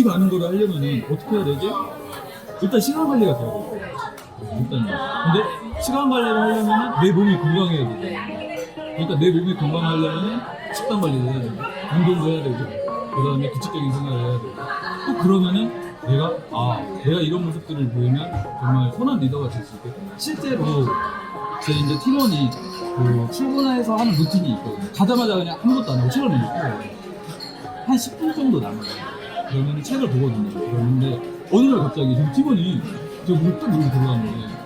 이 많은 걸 하려면은 어떻게 해야 되지? 일단 시간 관리가 돼야 돼. 일단 근데 시간 관리를 하려면은 내 몸이 건강해야 돼. 그러니까 내 몸이 건강하려면은 식단 관리를 해야 되고 운동도 해야 되고 그 다음에 규칙적인 생활을 해야 되고 또 그러면은 내가 아 내가 이런 모습들을 보이면 정말 선한 리더가 될 수 있겠다. 실제로 제 이제 팀원이 그 출근해서 하는 루틴이 있거든요. 가자마자 그냥 아무것도 안 하고 책을 읽고 한 10분 정도 남아요. 그러면 책을 보거든요. 그러는데 어느 날 갑자기 저 팀원이 저 물딱 물고 들어갔는데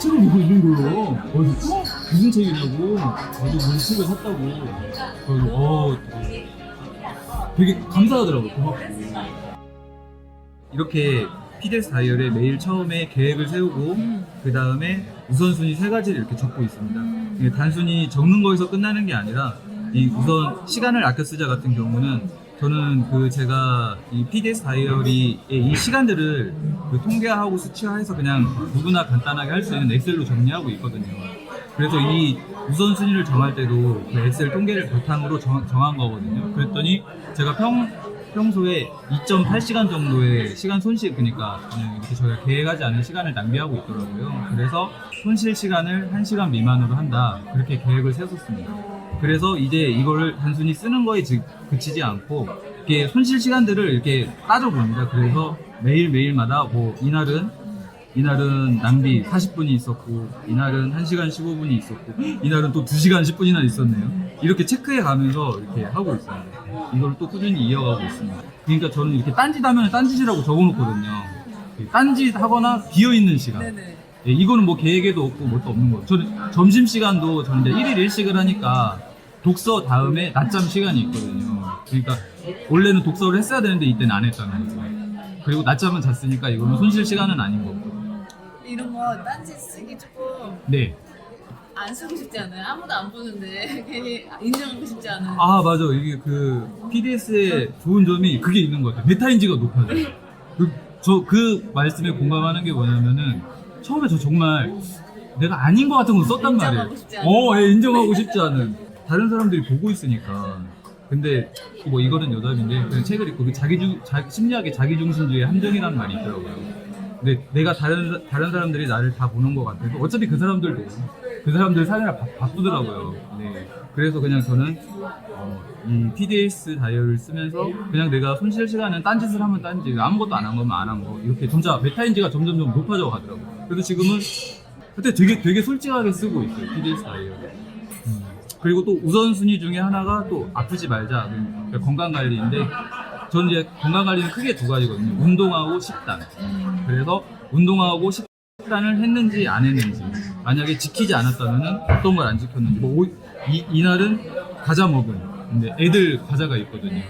책을 보고 있는 거예요. 그래서 어? 무슨 책이냐고. 어디 무슨 책을 샀다고. 그래서 어 되게 감사하더라고요. 고맙고. 이렇게 피데스 다이어리에 매일 처음에 계획을 세우고 그 다음에 우선순위 세 가지를 이렇게 적고 있습니다. 이게 단순히 적는 거에서 끝나는 게 아니라 이 우선 시간을 아껴 쓰자 같은 경우는 저는 그 제가 이 PDS 다이어리의 이 시간들을 그 통계하고 수치화해서 그냥 누구나 간단하게 할 수 있는 엑셀로 정리하고 있거든요. 그래서 이 우선순위를 정할 때도 그 엑셀 통계를 바탕으로 정, 정한 거거든요. 그랬더니 제가 평, 평소에 2.8시간 정도의 시간 손실, 그러니까 그냥 이렇게 저희가 계획하지 않은 시간을 낭비하고 있더라고요. 그래서 손실 시간을 1시간 미만으로 한다. 그렇게 계획을 세웠습니다. 그래서 이제 이거를 단순히 쓰는 거에 지- 그치지 않고 이렇게 손실 시간들을 이렇게 따져봅니다. 그래서 매일매일마다 뭐 이날은 이날은 낭비 40분이 있었고 이날은 1시간 15분이 있었고 이날은 또 2시간 10분이나 있었네요. 이렇게 체크해 가면서 이렇게 하고 있어요. 이걸 또 꾸준히 이어가고 있습니다. 그러니까 저는 이렇게 딴짓 하면 딴짓이라고 적어놓거든요. 딴짓 하거나 비어 있는 시간. 예, 이거는 뭐 계획에도 없고 뭣도 없는 거예요. 저는 점심 시간도 저는 이제 1일 1식을 하니까 독서 다음에 낮잠 시간이 있거든요. 그러니까 원래는 독서를 했어야 되는데 이때는 안 했다는 거죠. 그리고 낮잠은 잤으니까 이거는 손실 시간은 아닌 거고. 이런 거 딴지 쓰기 조금 네. 안 쓰고 싶지 않아요? 아무도 안 보는데 괜히 인정하고 싶지 않은. 아 맞아 이게 그 PDS의 좋은 점이 그게 있는 것 같아요 메타인지가 높아져요 저 그 말씀에 공감하는 게 뭐냐면은 처음에 저 정말 내가 아닌 것 같은 거 썼단 말이에요 인정하고 싶지 않은. 어 예, 인정하고 싶지 않은 다른 사람들이 보고 있으니까 근데 뭐 이거는 여담인데 그냥 책을 읽고 그 자기 중 자, 심리학의 자기 중심주의 함정이라는 말이 있더라고요 근데 내가 다른 다른 사람들이 나를 다 보는 것 같아서 어차피 그 사람들도 그 사람들 사느라 바, 바쁘더라고요. 네. 그래서 그냥 저는 어, 이 PDS 다이어를 쓰면서 그냥 내가 손실 시간은 딴 짓을 하면 딴 짓 아무것도 안 한 거면 안 한 거 이렇게 점차 메타인지가 점점 좀 높아져 가더라고요. 그래서 지금은 그때 되게 되게 솔직하게 쓰고 있어요 PDS 다이어를. 음. 그리고 또 우선순위 중에 하나가 또 아프지 말자 그러니까 건강 관리인데 저는 이제 건강 관리는 크게 두 가지거든요. 운동하고 식단. 그래서 운동하고 식단을 했는지 안 했는지 만약에 지키지 않았다면 어떤 걸 안 지켰는지 뭐 오- 이, 이날은 과자 먹은 근데 애들 과자가 있거든요.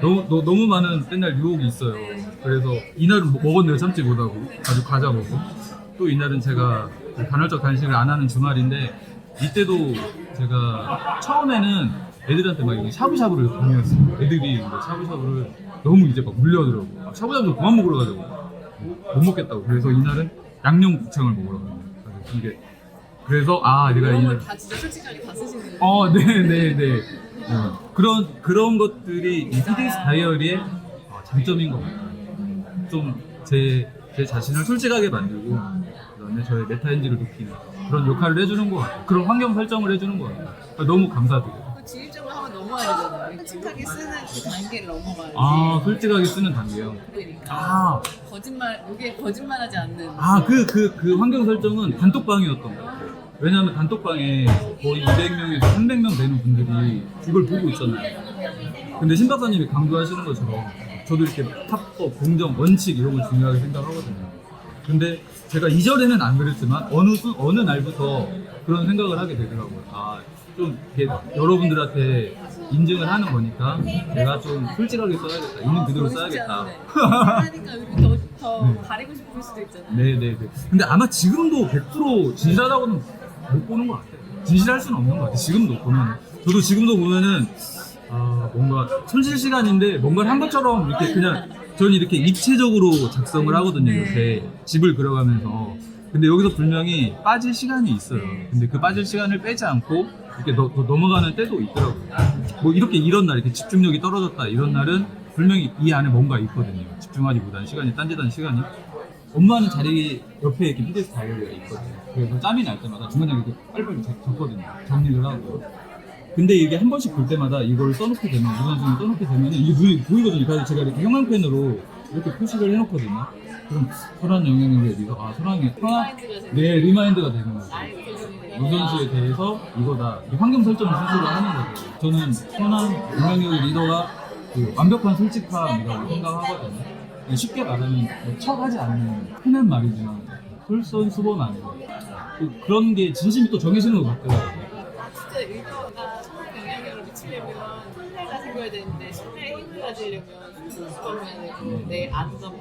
너무 너, 너무 많은 맨날 유혹이 있어요. 그래서 이날은 뭐- 먹었네요 참지 못하고 아주 과자 먹고 또 이날은 제가 그 간헐적 단식을 안 하는 주말인데 이때도 제가 처음에는 애들한테 막 샤브샤브를 강요했어요. 애들이 이제 샤브샤브를 너무 이제 막. 아, 샤브샤브 그만 먹으러 가자고. 못 먹겠다고. 그래서 이날은 양념 곱창을 먹으러 갑니다. 그래서 이게 그래서 아 내가 이날 걸다 진짜 솔직하게 다 쓰시는. 어, 네, 네, 네. 어, 그런 그런 것들이 이 PDS 다이어리의 어, 장점인 것 같아요. 좀 제 제 자신을 솔직하게 만들고 그다음에 저의 메타인지를 높이는 그런 역할을 해주는 것 같아요. 그런 환경 설정을 해주는 것 같아요. 너무 감사드려요. 솔직하게 쓰는 그 단계를 넘어가야지. 아, 솔직하게 쓰는 단계요. 그러니까 아, 거짓말 이게 거짓말하지 않는. 아, 그, 그, 그 환경 설정은 단톡방이었던 것 같아요. 왜냐하면 단톡방에 거의 200명에서 300명 되는 분들이 이걸 보고 있잖아요. 근데 신 박사님이 강조하시는 것처럼 저도 이렇게 합법, 공정, 원칙 이런 걸 중요하게 생각하거든요. 근데 제가 이전에는 안 그랬지만 어느, 수, 어느 날부터 그런 생각을 하게 되더라고요. 아, 좀 이렇게 여러분들한테 인증을 하는 거니까 내가 좀 솔직하게 써야겠다. 있는 그대로 써야겠다. 하니까 이렇게 더, 더 네. 가리고 싶을 수도 있잖아요. 네네네. 근데 아마 지금도 100% 진실하다고는 못 보는 것 같아요. 진실할 수는 없는 것 같아요. 지금도 보면. 저도 지금도 보면은, 아, 뭔가 손실 시간인데 뭔가를 한 것처럼 이렇게 그냥 저는 이렇게 입체적으로 작성을 하거든요. 이렇게 집을 그려가면서. 근데 여기서 분명히 빠질 시간이 있어요. 근데 그 빠질 시간을 빼지 않고 이렇게 너- 너- 넘어가는 때도 있더라고요. 뭐 이렇게 이런 날, 이렇게 집중력이 떨어졌다 이런 날은 분명히 이 안에 뭔가 있거든요. 집중하기보다는 시간이 딴짓하는 시간이. 엄마는 자리 옆에 이렇게 PDS 다이어리가 있거든요. 그래서 짬이 날 때마다 중간에 이렇게 빨리빨리 적- 적거든요. 정리를 하고. 근데 이게 한 번씩 볼 때마다 이걸 써놓게 되면, 우선순위 써놓게 되면 이게 눈이 보이거든요. 그래서 제가 이렇게 형광펜으로 이렇게 표시를 해놓거든요. 그럼 선한 영향력에 대해서, 아, 선한, 리마인드가 되는 네, 리마인드가 되는 거죠. 우선수에 대해서 이거다. 이 환경 설정을 스스로 하는 거죠. 저는 선한 영향력의 리더가 그 완벽한 솔직함이라고 생각하거든요. 쉽게 말하면 뭐 척하지 않는 흔한 말이지만 솔선수범하는 그 그런 게 진심이 또 정해지는 것 같더라고요. 진짜 미치려면 생겨야 되는데 힘을 가지려면 내 안정이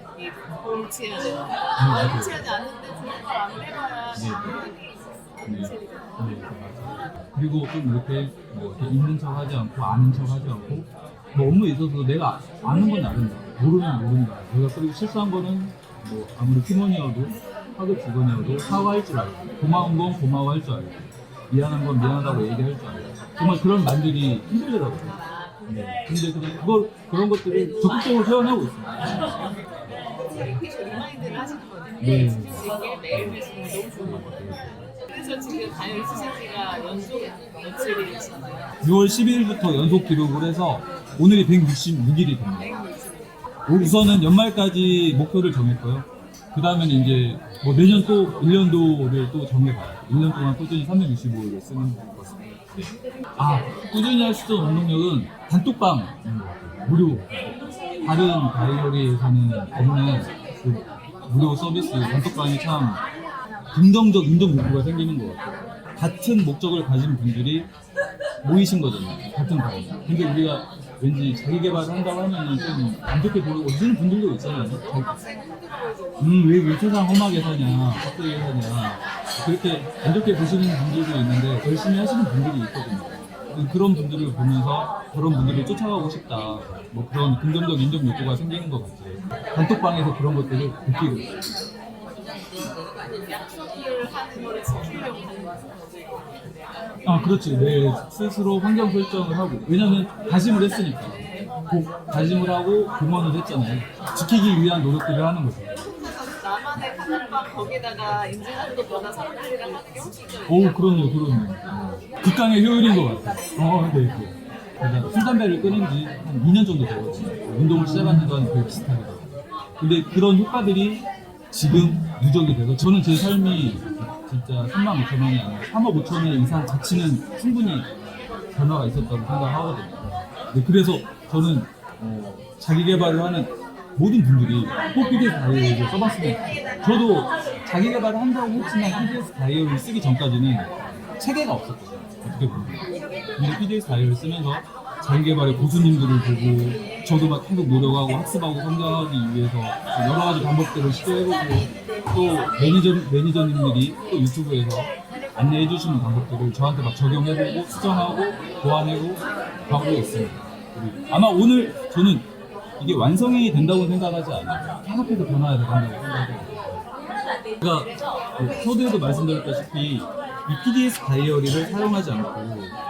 옳지해야 되고 맞아요. 옳지하지 않는데 좋은 걸안 해봐야. 네, 맞아요. 그리고 좀 이렇게 뭐 이렇게 있는 척 하지 않고 아는 척 하지 않고 뭐 업무에 있어서 내가 아는 건 아는다 모르면 모른다 내가 그리고 실수한 거는 뭐 아무리 팀원이어도 하급 직원이어도 사과할 줄 알고 고마운 건 고마워할 줄 알고 미안한 건 미안하다고 얘기할 줄 알고 정말 그런 말들이 힘들더라고요 네. 근데 그냥 그걸 그런 것들을 적극적으로 표현하고 있습니다 계속 리마인드를 하시는 거거든요. 네. 수 있게 매일매일 너무 좋은 것 같아요. 그래서 지금 다이어리 쓰신 지가 연속 며칠이잖아요. 6월 12일부터 연속 기록을 해서 오늘이 166일이 됩니다 우선은 연말까지 목표를 정했고요. 그 다음에는 이제 뭐 내년 또 1년도를 또 정해봐요. 1년 동안 꾸준히 365일을 쓰는 것입니다. 네. 아, 꾸준히 할 수 있는 운동력은 단톡방 무료. 다른 다이어리에서는 없는 그 무료 서비스 단톡방이 참 긍정적 인정 욕구가 생기는 것 같아요. 같은 목적을 가진 분들이 모이신 거잖아요. 같은 방에. 근데 우리가 왠지 자기 개발을 한다고 하면은 좀 안 좋게 보이는 분들도 있잖아요. 음, 왜, 왜 세상 험하게 사냐, 헛되게 사냐. 그렇게 안 좋게 보시는 분들도 있는데, 열심히 하시는 분들이 있거든요. 그런 분들을 보면서 그런 분들을 쫓아가고 싶다. 뭐 그런 긍정적 인정 욕구가 생기는 것 같아요. 단톡방에서 그런 것들을 느끼고 있어요. 아, 그렇지. 내 스스로 환경 설정을 하고. 왜냐면 다짐을 했으니까. 고- 다짐을 하고 공헌을 했잖아요. 지키기 위한 노력들을 하는 거죠. 카톡방 거기다가 인증하는 것보다 사람들이랑 하는 게 훨씬 더 오, 그럼요, 그럼요. 극강의 효율인 것 같아요. 어, 네, 네. 제가 술, 담배를 끊은 지 한 2년 정도 되거든요. 운동을 시작한 지도 거의 비슷하게. 근데 그런 효과들이 지금 누적이 돼서 저는 제 삶이 진짜 3만 5천 원이 아니라 3억 5천 원 이상 자치는 충분히 변화가 있었다고 생각하거든요. 네, 그래서 저는 어, 자기 개발을 하는 모든 분들이 꼭 PDS 다이어리를 써봤으면. 저도 자기 개발을 한다고 했지만 PDS 다이어리를 쓰기 전까지는 체계가 없었거든요. 어떻게 보면. 근데 PDS 다이어리를 쓰면서 자기 개발의 고수님들을 보고 저도 막 계속 노력하고 학습하고 성장하기 위해서 여러 가지 방법들을 시도해보고 또 매니저, 매니저님들이 또 유튜브에서 안내해 주시는 방법들을 저한테 막 적용해보고 수정하고 보완하고 가고 있습니다. 아마 오늘 저는 이게 완성이 된다고 생각하지 않아요. 계속해서 변화가 된다고 생각해요. 제가 뭐 서두에도 말씀드렸다시피 이 PDS 다이어리를 사용하지 않고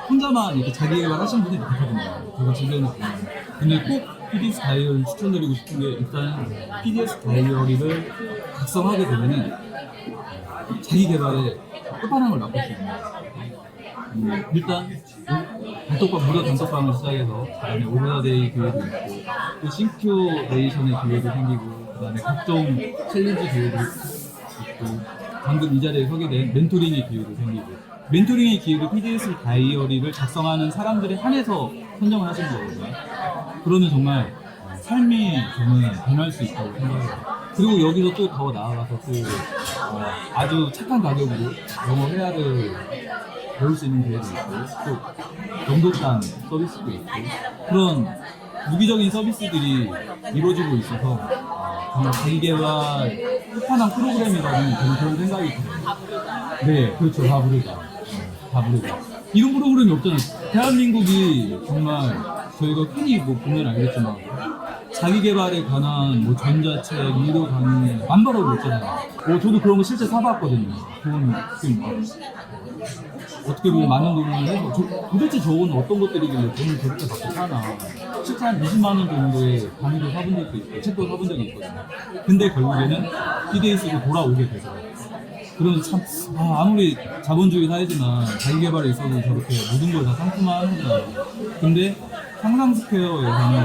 혼자만 이렇게 자기 개발 하시는 분들이 많거든요. 제가 주변에 보면. 근데 꼭 PDS 다이어리를 추천드리고 싶은 게 일단 PDS 다이어리를 작성하게 되면은 자기 개발에 끝판왕을 있는 거예요. 음, 일단 단톡방 무료 단톡방을 시작해서 그다음에 오로라데이 기회도 있고 또 싱큐레이션의 기회도 생기고 그다음에 각종 챌린지 기회도 있고 방금 이 자리에 서게 된 멘토링의 기회도 생기고 멘토링의 기회도 PDS 다이어리를 작성하는 사람들에 한해서 선정을 하신 거거든요. 그러면 정말 삶이 저는 변할 수 있다고 생각해요. 그리고 여기서 또 더 나아가서 또 어, 아주 착한 가격으로 영어 회화를 배울 수 있는 기회도 있고 또 영도단 서비스도 있고 그런 무기적인 서비스들이 이루어지고 있어서 어, 정말 자기개발 끝판왕 프로그램이라는 그런 생각이 들어요. 네, 그렇죠. 다 부르다. 다 부르다. 이런 프로그램이 없잖아요. 대한민국이 정말 저희가 흔히 뭐 보면 알겠지만 자기 개발에 관한 뭐 전자책, 유료 강의 만바라고 있잖아요. 어, 저도 그런 거 실제 사봤거든요. 좋은 그 어떻게 보면 많은 돈을 해서 저- 도대체 저건 어떤 것들이길래 돈을 저렇게 받고 사나 실제 한 20만 원 정도의 강의도 사본 적도 있고 책도 사본 적이 있거든요. 근데 결국에는 PDS로 돌아오게 돼서. 그런 참 아, 아무리 자본주의 사회지만 자기 개발에 있어서 저렇게 모든 걸 다 상품화하는구나 근데 상상스퀘어에서는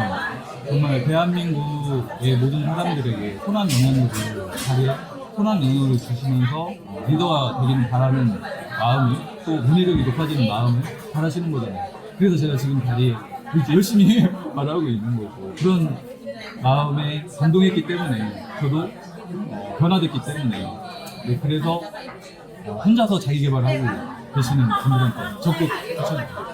정말 대한민국의 모든 사람들에게 선한 영향력을 자기의 선한 영향력을 주시면서 리더가 되기를 바라는 마음이 또 문의력이 높아지는 마음을 바라시는 거잖아요. 그래서 제가 지금 자리에 이렇게 열심히 말하고 있는 거고 그런 마음에 감동했기 때문에 저도 어, 변화됐기 때문에 네, 그래서 어, 혼자서 자기 개발하고 계시는 분들한테 적극 추천합니다.